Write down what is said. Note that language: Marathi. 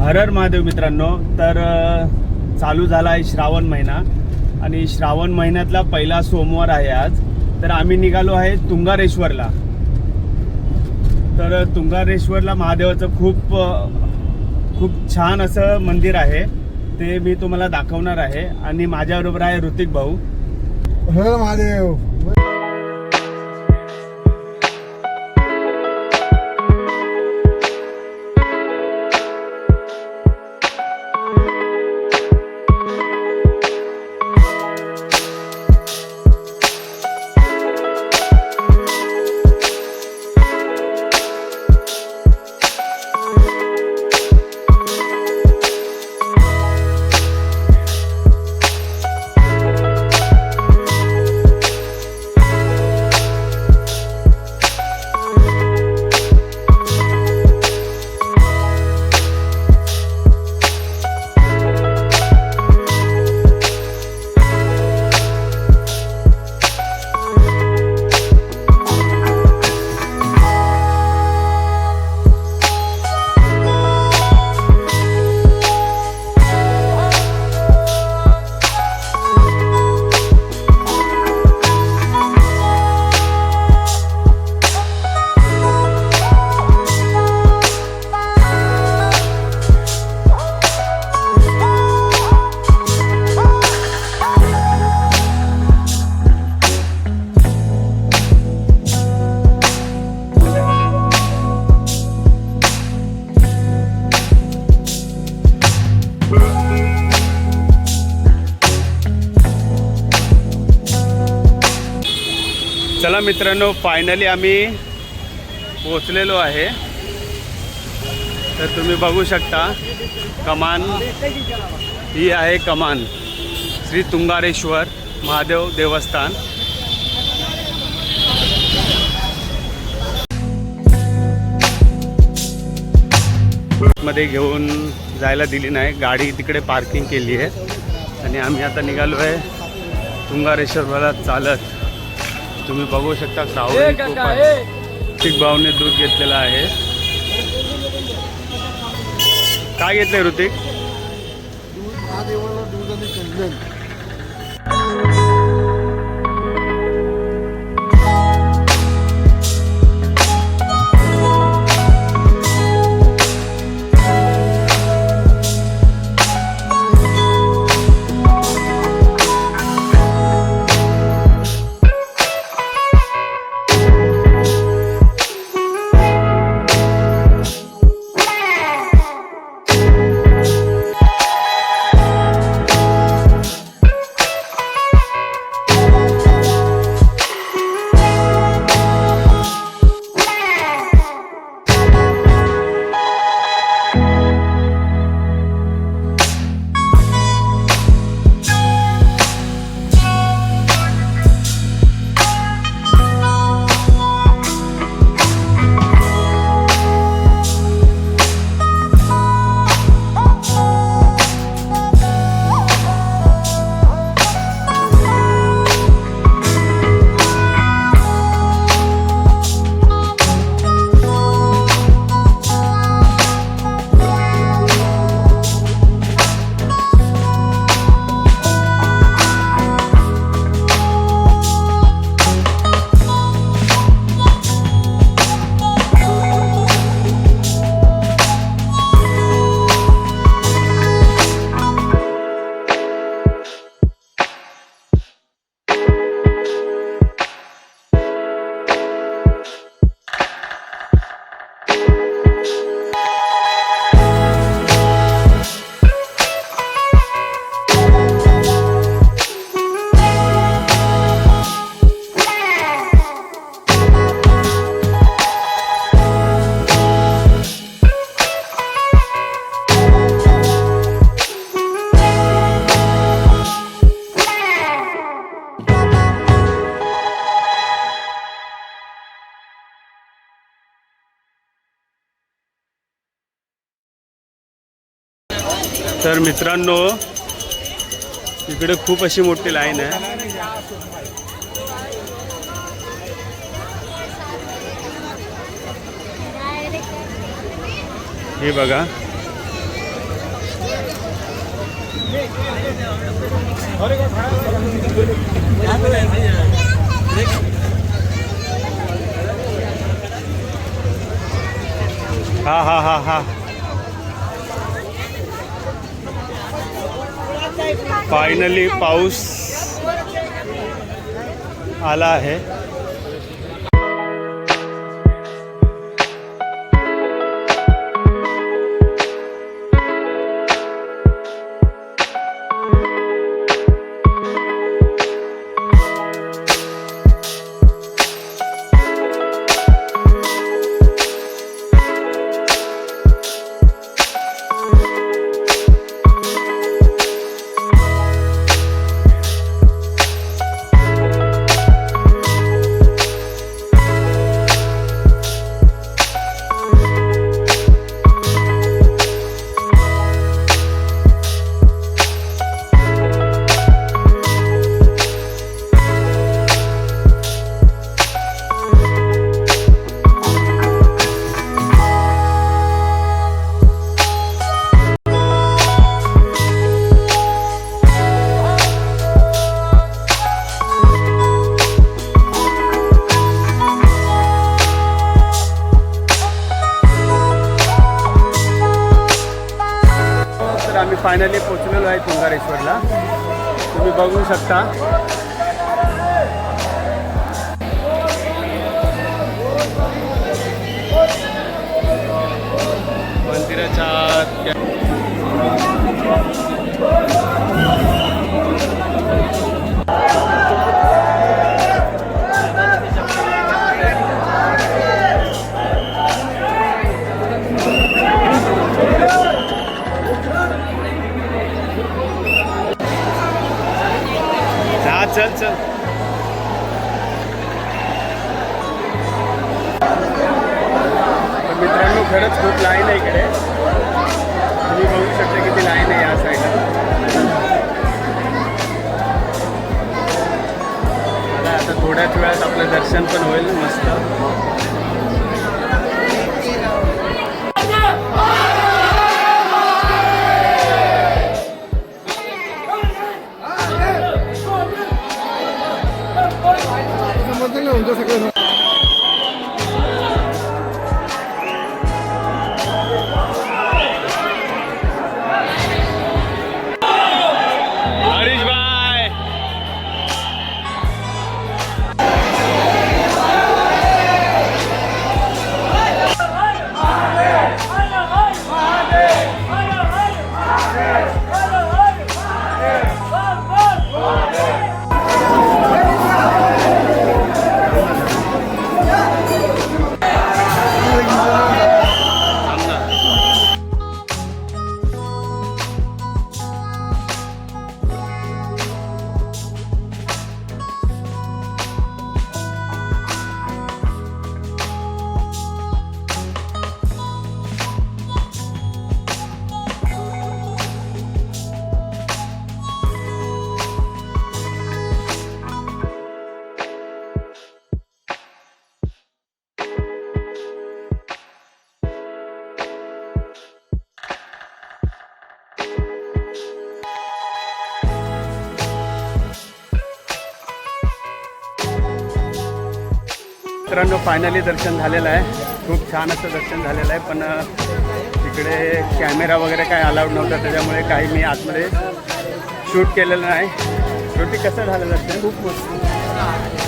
हर हर महादेव मित्रांनो तर चालू झाला आहे श्रावण महिना. आणि श्रावण महिन्यातला पहिला सोमवार आहे आज. तर आम्ही निघालो आहे तुंगारेश्वरला. तर तुंगारेश्वरला महादेवाचं खूप खूप छान असं मंदिर आहे. ते मी तुम्हाला दाखवणार आहे. आणि माझ्याबरोबर आहे ऋतिक भाऊ. हर महादेव. बघा मित्रांनो फायनली आम्ही पोचलेलो आहे. तर तुम्ही बघू शकता कमान ही आहे कमान. श्री तुंगारेश्वर महादेव देवस्थान. मध्ये घेऊन जायला दिली नाही. गाडी तिकडे पार्किंग केली आहे. आणि आम्ही आता निघालो आहे. तुंगारेश्वरला चालत. तुम्ही बघू शकता क्राऊड खूप आहे ऋतिक भाऊने दूध घेतलेलं आहे. काय घेतलंय ऋतिक? दूध तर मित्रांनो इकडे खूप अशी मोठी लाईन आहे. हे बघा. हा हा हा हा. फायनली पाऊस आला आहे. फायनली पोचलेलो आहे तुंगारेश्वरला. तुम्ही बघू शकता. मंदिराच्या तर मित्रांनो खरंच खूप लाईन आहे इकडे. तुम्ही बघू शकता किती लाईन आहे या साईडला आता थोड्याच वेळात आपलं दर्शन पण होईल मस्त. मित्रांनो फायनली दर्शन झालेलं आहे. खूप छान असं दर्शन झालेलं आहे पण तिकडे कॅमेरा वगैरे काय अलाउड नव्हता त्याच्यामुळे काही मी आतमध्ये शूट केलेलं नाही. शेवटी कसं झालं दर्शन? खूप मस्त.